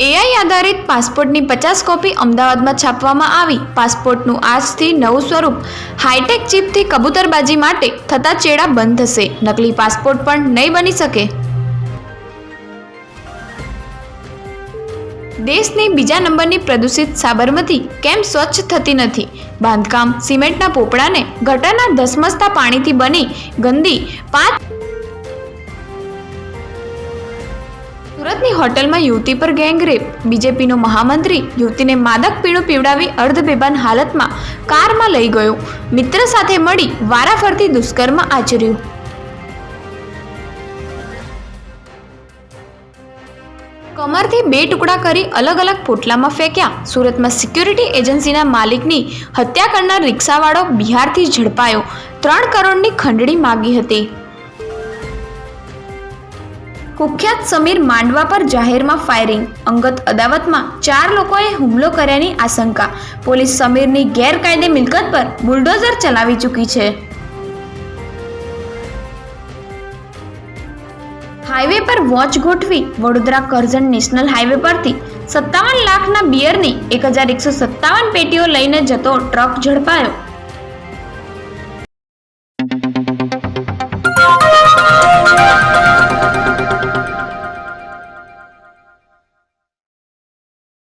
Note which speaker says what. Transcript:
Speaker 1: આધારિત પાસપોર્ટની પચાસ કોપી અમદાવાદમાં છાપવામાં આવી. પાસપોર્ટનું આજથી નવું સ્વરૂપ. હાઈટેક ચીપથી કબૂતરબાજી માટે થતા ચેડા બંધ થશે. નકલી પાસપોર્ટ પણ નહીં બની શકે. દેશની બીજા નંબરની પ્રદૂષિત સાબરમતી કેમ સ્વચ્છ થતી નથી? બાંધકામ, સિમેન્ટના પોપડાને ગટરના ધસમસતા પાણીથી બની ગંદી પાંચ સુરતની હોટલમાં યુવતી પર ગેંગરેપ. બીજેપીનો મહામંત્રી યુવતીને માદક પીણું પીવડાવી અર્ધબેભાન હાલતમાં કારમાં લઈ ગયો. મિત્ર સાથે મળી વારાફરતી દુષ્કર્મ આચર્યું. કમરથી બે ટુકડા કરી અલગ અલગ પોટલામાં ફેંક્યા. સુરતમાં સિક્યુરિટી એજન્સીના માલિકની હત્યા કરનાર રિક્ષાવાળો બિહારથી ઝડપાયો. ત્રણ કરોડની ખંડણી માગી હતી. કુખ્યાત સમીર માંડવા પર જાહેરમાં ફાયરિંગ અંગત અદાવતમાં ચાર લોકોએ હુમલો કર્યાની આશંકા. પોલીસ સમીરની ગેરકાયદે મિલકત પર બુલડોઝર ચલાવી ચૂકી છે. હાઈવે પર વોચ ગોઠવી વડોદરા કરજણ નેશનલ હાઈવે પરથી સત્તાવન લાખના બિયરની એક હજાર એકસો સત્તાવન પેટીઓ લઈને જતો ટ્રક ઝડપાયો.